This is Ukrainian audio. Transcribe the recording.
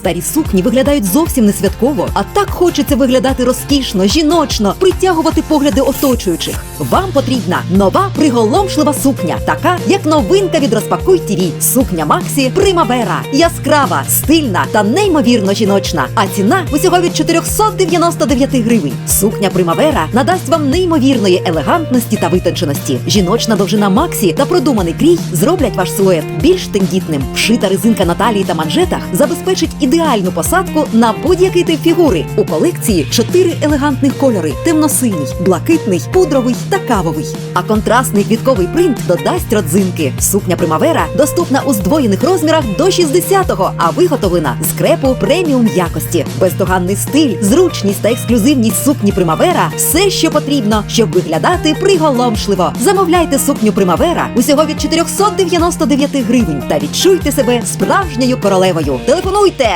Старі сукні виглядають зовсім не святково, а так хочеться виглядати розкішно, жіночно, притягувати погляди оточуючих. Вам потрібна нова приголомшлива сукня, така як новинка від Розпакуй ТІВІ. Сукня Максі Примавера. Яскрава, стильна та неймовірно жіночна. А ціна усього від 499 гривень. Сукня Примавера надасть вам неймовірної елегантності та витонченості. Жіночна довжина Максі та продуманий крій зроблять ваш силует більш тендітним. Вшита резинка на талії та манжетах забезпечить ідеальну посадку на будь-який тип фігури. У колекції чотири елегантних кольори: темно-синій, блакитний, пудровий та кавовий. А контрастний квітковий принт додасть родзинки. Сукня Примавера доступна у здвоєних розмірах до 60-го, а виготовлена з крепу преміум якості. Бездоганний стиль, зручність та ексклюзивність сукні Примавера все, що потрібно, щоб виглядати приголомшливо. Замовляйте сукню Примавера усього від 499 гривень та відчуйте себе справжньою королевою. Телефонуйте